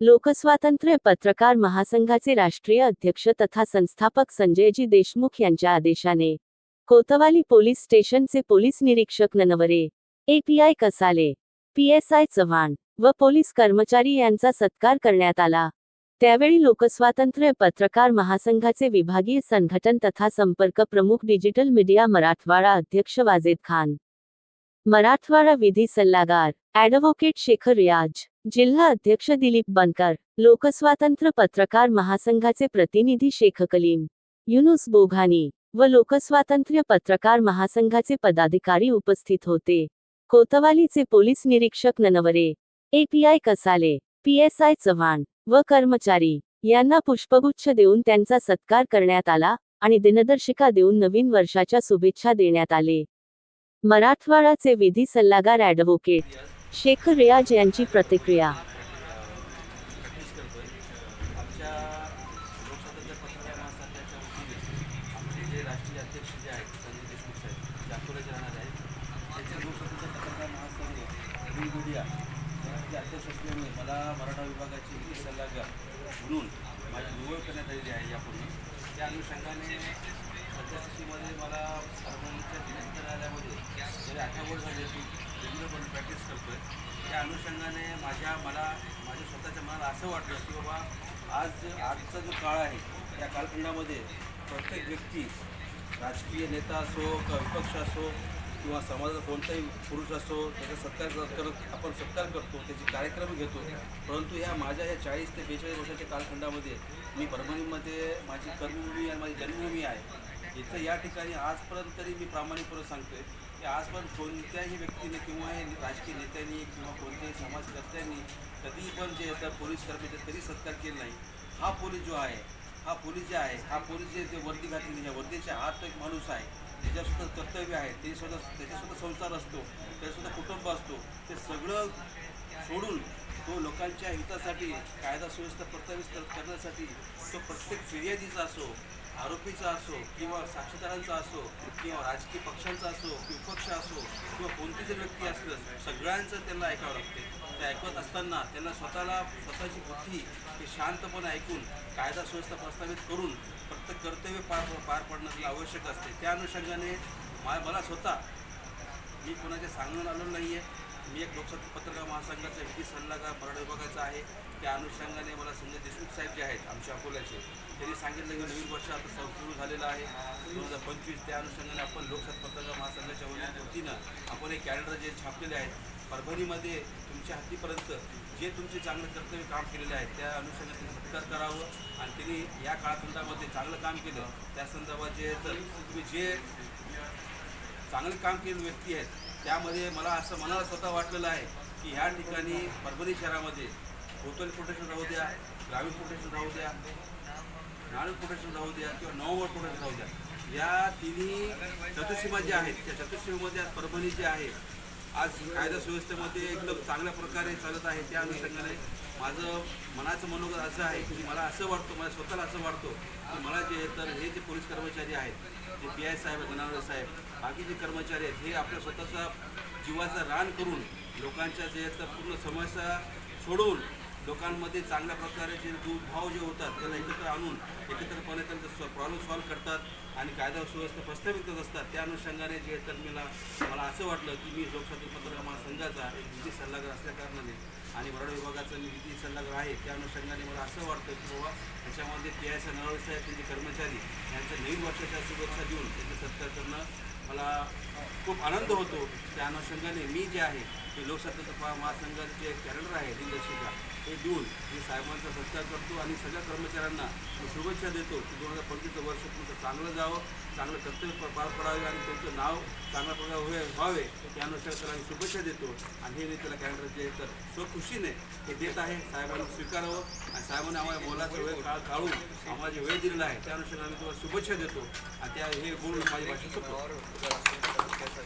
लोकस्वातंत्र्य पत्रकार महासंघाचे राष्ट्रीय अध्यक्ष तथा संस्थापक संजयजी देशमुख यांच्या आदेशाने कोतवाली पोलीस स्टेशनचे पोलीस निरीक्षक ननवरे एपीआय कसाले पीएसआय चव्हाण व पोलीस कर्मचारी यांचा सत्कार करण्यात आला. त्यावेळी लोकस्वातंत्र्य पत्रकार महासंघाचे विभागीय संघटन तथा संपर्क प्रमुख डिजिटल मीडिया मराठवाडा अध्यक्ष वाजेद खान मराठवाडा विधी सल्लागार ॲडव्होकेट शेखर रियाज जिल्हा अध्यक्ष दिलीप बनकर लोकस्वातंत्र्य पत्रकार महासंघाचे प्रतिनिधी शेख कलीम युनुस बोघानी व लोकस्वातंत्र्य पत्रकार महासंघाचे पदाधिकारी उपस्थित होते. कोतवालीचे पोलीस निरीक्षक ननवरे एपीआय कसाले पीएसआय चव्हाण व कर्मचारी यांना पुष्पगुच्छ देऊन त्यांचा सत्कार करण्यात आला आणि दिनदर्शिका देऊन नवीन वर्षाच्या शुभेच्छा देण्यात आले. मराठवाडाचे विधी सल्लागार ॲडव्होकेट शेखर रियाज यांची प्रतिक्रिया. मराठा सल्लागार म्हणून माझी निवड करण्यात आलेली आहे यापूर्वी. त्या अनुषंगाने गेले आठवड झाली झाले की रेग्युलरपणे प्रॅक्टिस करतो आहे त्या अनुषंगाने माझ्या मला माझ्या स्वतःच्या मनाला असं वाटलं की बाबा आज आजचा जो काळ आहे त्या कालखंडामध्ये प्रत्येक व्यक्ती राजकीय नेता असो किंवा विपक्ष असो किंवा समाजाचा कोणताही पुरुष असो त्याचा सत्कार करत आपण सत्कार करतो त्याचे कार्यक्रम घेतो. परंतु ह्या माझ्या ह्या चाळीस ते बेचाळीस वर्षाच्या कालखंडामध्ये मी परभणीमध्ये माझी कर्मभूमी आणि माझी जन्मभूमी आहे. इथं या ठिकाणी आजपर्यंत तरी मी प्रामाणिकपणे सांगतोय की आज पण कोणत्याही व्यक्तीने किंवा हे राजकीय नेत्यांनी किंवा कोणत्याही समाजकर्त्यांनी कधी पण जे येतात पोलीस कर्मचारी तरी सत्कार केला नाही. हा पोलीस जो आहे हा पोलीस जे आहे हा पोलीस जे जे वर्दी घातलेली ज्या वर्दीच्या आत एक माणूस आहे त्याच्यासुद्धा कर्तव्य आहे ते सुद्धा त्याच्यासुद्धा संसार असतो त्याच्यासुद्धा कुटुंब असतो ते सगळं सोडून तो लोकांच्या हितासाठी कायदा सुव्यवस्था प्रस्थापित कर- करण्यासाठी तो प्रत्येक फिर्यादीचा असो आरोपीचा असो किंवा साक्षीदारांचा असो किंवा राजकीय पक्षांचा असो विपक्ष असो किंवा कोणती जर व्यक्ती असलं सगळ्यांचं त्यांना ऐकावं लागते. ते ऐकत असताना त्यांना स्वतःला स्वतःची बुद्धी हे शांतपणे ऐकून कायदा सुव्यवस्था प्रस्थापित करून प्रत्येक कर्तव्य पार पार पाडणं आवश्यक असते. त्या अनुषंगाने मा मला स्वतः मी कोणाच्या सांगून आलो नाही आहे मी एक लोकसत्ता पत्रकार महासंघाचा विधी सल्लागार मराठा विभागाचा आहे. त्या अनुषंगाने मला संजय देशमुख साहेब जे आहेत आमच्या अकोल्याचे त्यांनी सांगितलं की नवीन वर्ष आता सु- सुरू झालेलं आहे. दोन हजार पंचवीस त्या अनुषंगाने आपण लोकसत्ता पत्रकार महासंघाच्या वतीनं आपण हे कॅलेंडर जे छापलेले आहेत परभणीमध्ये तुमच्या हातीपर्यंत जे तुमचे चांगले कर्तव्य काम केलेले आहेत त्या अनुषंगाने त्यांनी सत्कार करावं. आणि त्यांनी या काळखंडामध्ये चांगलं काम केलं. त्या संदर्भात जे तर तुम्ही जे चांगले काम केलेले व्यक्ती आहेत त्यामध्ये मला असं मनाला स्वतः वाटलेलं आहे की ह्या ठिकाणी परभणी शहरामध्ये कोतवाली प्रोटेक्शन राहू द्या ग्रामीण प्रोटेक्शन राहू द्या नाणू प्रोटेक्शन राहू द्या किंवा नववर प्रोटेक्शन राहू द्या. या तिन्ही चतुर्सीमा ज्या आहेत त्या चतुर्सीमेमध्ये आज परभणी जे आहे आज कायदा सुव्यवस्थेमध्ये एकदम चांगल्या प्रकारे चालत आहे त्या अनुषंगाने माझं मनाचं मनोगत असं आहे की मला असं वाटतं मला स्वतःला असं वाटतो की मला जे तर हे जे पोलीस कर्मचारी आहेत जे पी आय साहेब जनावरे साहेब बाकीचे कर्मचारी आहेत हे आपल्या स्वतःचा जीवाचा रान करून लोकांच्या जे तर पूर्ण समस्या सोडवून लोकांमध्ये चांगल्या प्रकारे जे दुर्भाव जे होतात त्याला एकत्र आणून एकत्रपणे त्यांचा प्रॉब्लेम सॉल्व्ह करतात आणि कायदा सुव्यवस्था प्रस्थापित करत असतात. त्या अनुषंगाने जे तर मला मला असं वाटलं की मी लोकशाही पत्रकार महासंघाचा एक विधी सल्लागार असल्याकारणाने आणि वरड विभागाचा मी विधी सल्लागार आहे त्या अनुषंगाने मला असं वाटतं की बाबा त्याच्यामध्ये पी आय नरवळे साहेब त्यांचे कर्मचारी यांच्या नवीन वर्षाच्या शुभेच्छा देऊन त्यांचे सत्कार करणं मला खूप आनंद होतो. त्या अनुषंगाने मी जे आहे ते लोकशाही महासंघाचे जे कॅलेंडर आहे दिनदर्शिका हे देऊन मी साहेबांचा सत्कार करतो आणि सगळ्या कर्मचाऱ्यांना मी शुभेच्छा देतो की दोन हजार पंचवीसचं वर्ष तुमचं चांगलं जावं चांगलं कर्तव्य प- पार पडावे आणि त्यांचं नाव चांगल्या प्रकारे व्हावे व्हावे त्यानुसार त्याला मी शुभेच्छा देतो. आणि हे मी त्याला कॅलेंडर जे तर स्वखुशीने हे देत आहे साहेबांनी स्वीकारावं आणि साहेबांनी आम्हाला मोलाचा वेळ काळ काढून आम्हाला जे वेळ दिलेला आहे त्या अनुषंगाने तुम्हाला शुभेच्छा देतो. आणि त्या हे बोलून माझी भाषा